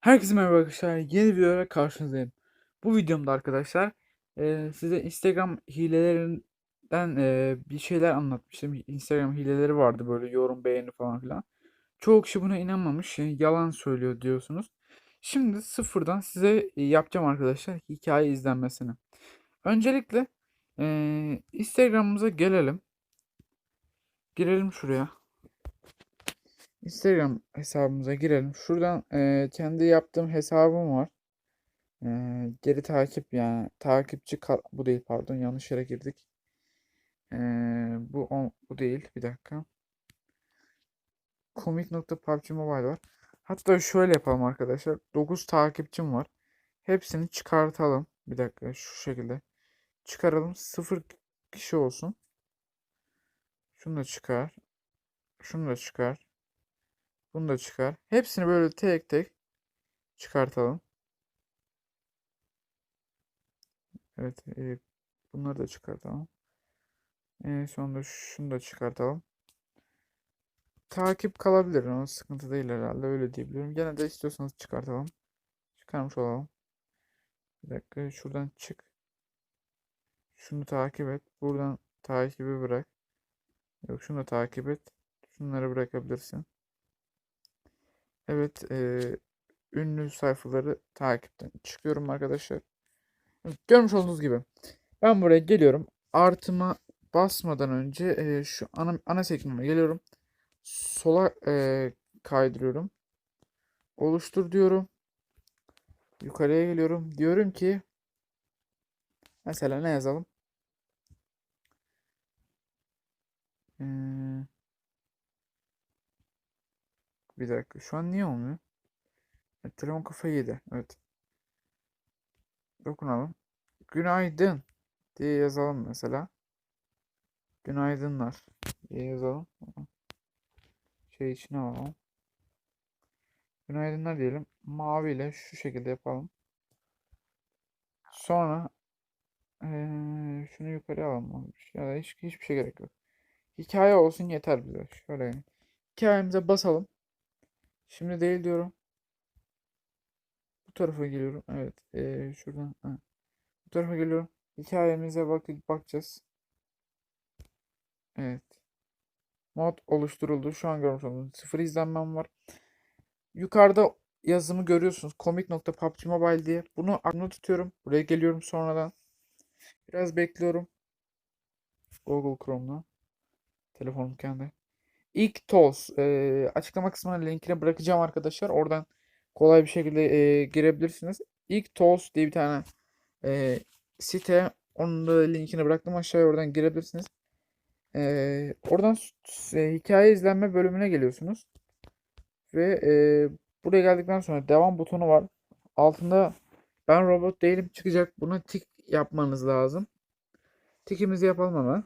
Herkese merhaba arkadaşlar. Yeni bir videoyla karşınızdayım. Bu videomda arkadaşlar e, size Instagram hilelerinden e, bir şeyler anlatmıştım. Instagram hileleri vardı böyle yorum beğeni falan filan. Çoğu kişi buna inanmamış. e, yalan söylüyor diyorsunuz. Şimdi sıfırdan size e, yapacağım arkadaşlar hikaye izlenmesini. Öncelikle e, Instagram'ımıza gelelim. Girelim şuraya. Instagram hesabımıza girelim. Şuradan e, kendi yaptığım hesabım var. E, geri takip yani takipçi bu değil pardon yanlış yere girdik. E, bu on, bu değil bir dakika. Comic.pubg Mobile var. Hatta şöyle yapalım arkadaşlar. 9 takipçim var. Hepsini çıkartalım. Bir dakika şu şekilde. Çıkaralım. 0 kişi olsun. Şunu da çıkar. Şunu da çıkar. Bunu da çıkar. Hepsini böyle tek tek çıkartalım. Evet. E, bunları da çıkartalım. En sonunda şunu da çıkartalım. Takip kalabilir ama sıkıntı değil herhalde öyle diyebilirim. Gene de istiyorsanız çıkartalım. Çıkarmış olalım. Bir dakika şuradan çık. Şunu takip et. Buradan takibi bırak. Yok şunu da takip et. Şunları bırakabilirsin. Evet. E, ünlü sayfaları takipten çıkıyorum arkadaşlar. Görmüş olduğunuz gibi. Ben buraya geliyorum. Artıma basmadan önce e, şu ana, ana sekmeme geliyorum. Sola e, kaydırıyorum. Oluştur diyorum. Yukarıya geliyorum. Diyorum ki mesela ne yazalım? Ee, bir dakika. Şu an niye olmuyor? Evet, telefon kafayı yedi. Evet. Dokunalım. Günaydın diye yazalım mesela. Günaydınlar diye yazalım. Şey içine alalım. Günaydınlar diyelim. Mavi ile şu şekilde yapalım. Sonra eee, şunu yukarı alalım. Ya da hiç, hiçbir şey gerek yok. Hikaye olsun yeter bize. Şöyle hikayemize basalım. Şimdi değil diyorum. Bu tarafa geliyorum. Evet. eee, şuradan. ha. Bu tarafa geliyorum. Hikayemize bak bakacağız. Evet. Mod oluşturuldu. Şu an görmüş olduğunuz sıfır izlenmem var. Yukarıda yazımı görüyorsunuz. Comic.pubg Mobile diye. Bunu aklımda tutuyorum. Buraya geliyorum sonradan. Biraz bekliyorum. Google Chrome'la. Telefonum kendi. İlk Tools. E, açıklama kısmına linkini bırakacağım arkadaşlar. Oradan kolay bir şekilde e, girebilirsiniz. İlk Tools diye bir tane e, site. Onun da linkini bıraktım aşağıya. Oradan girebilirsiniz. E, oradan e, hikaye izlenme bölümüne geliyorsunuz. Ve e, buraya geldikten sonra devam butonu var. Altında ben robot değilim çıkacak. Buna tik yapmanız lazım. Tikimizi yapalım hemen.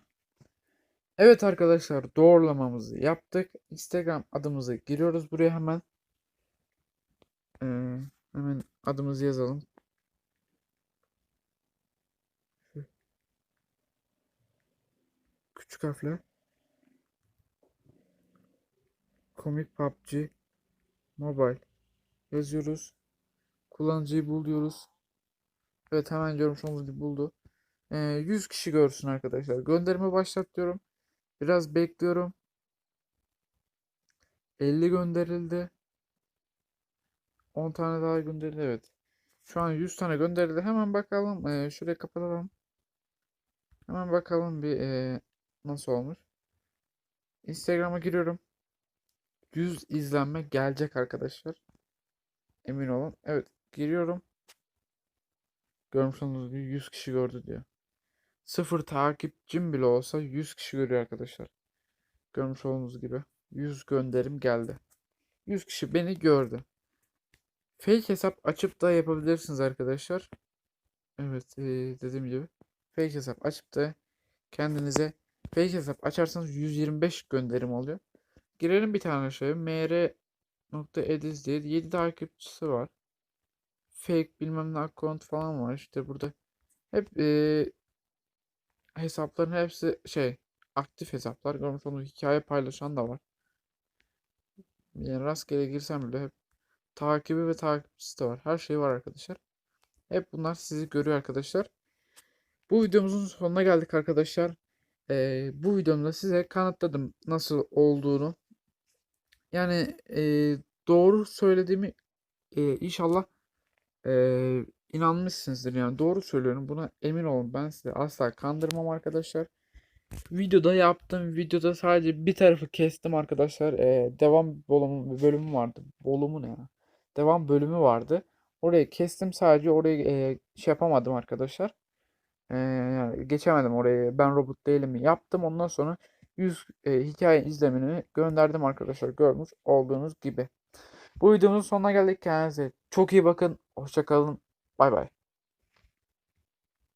Evet arkadaşlar doğrulamamızı yaptık. Instagram adımızı giriyoruz buraya hemen. Ee, hemen adımızı yazalım. Küçük harfle. Comic PUBG Mobile yazıyoruz. Kullanıcıyı bul diyoruz. Evet hemen görmüş olduğunuz gibi buldu. Ee, 100 kişi görsün arkadaşlar. Gönderime başlat diyorum. Biraz bekliyorum. 50 gönderildi. 10 tane daha gönderildi evet. Şu an 100 tane gönderildi. Hemen bakalım. Ee, şuraya kapatalım. Hemen bakalım bir ee, nasıl olmuş. Instagram'a giriyorum. 100 izlenme gelecek arkadaşlar. Emin olun. Evet giriyorum. Görmüş olduğunuz gibi 100 kişi gördü diyor. Sıfır takipçim bile olsa 100 kişi görüyor arkadaşlar. Görmüş olduğunuz gibi 100 gönderim geldi. 100 kişi beni gördü. Fake hesap açıp da yapabilirsiniz arkadaşlar. Evet dediğim gibi. Fake hesap açıp da kendinize fake hesap açarsanız 125 gönderim oluyor. Girelim bir tane şey. mr.ediz diye 7 takipçisi var. Fake bilmem ne account falan var. İşte burada hep hesapların hepsi şey aktif hesaplar. Görmüş olduğunuz hikaye paylaşan da var. Yani rastgele girsem bile hep takibi ve takipçisi de var. Her şey var arkadaşlar. Hep bunlar sizi görüyor arkadaşlar. Bu videomuzun sonuna geldik arkadaşlar. Ee, bu videomda size kanıtladım nasıl olduğunu. Yani e, doğru söylediğimi e, inşallah e, inanmışsınızdır. Yani doğru söylüyorum. Buna emin olun. Ben sizi asla kandırmam arkadaşlar. Videoda yaptım. Videoda sadece bir tarafı kestim arkadaşlar. Ee, devam bölümü, bölümü vardı. Bölümü ne ya? Devam bölümü vardı. Orayı kestim. Sadece orayı e, şey yapamadım arkadaşlar. Ee, yani geçemedim orayı. Ben robot değilim yaptım. Ondan sonra 100 e, hikaye izlemini gönderdim arkadaşlar. Görmüş olduğunuz gibi. Bu videomuzun sonuna geldik. Kendinize çok iyi bakın. Hoşça Bye bye.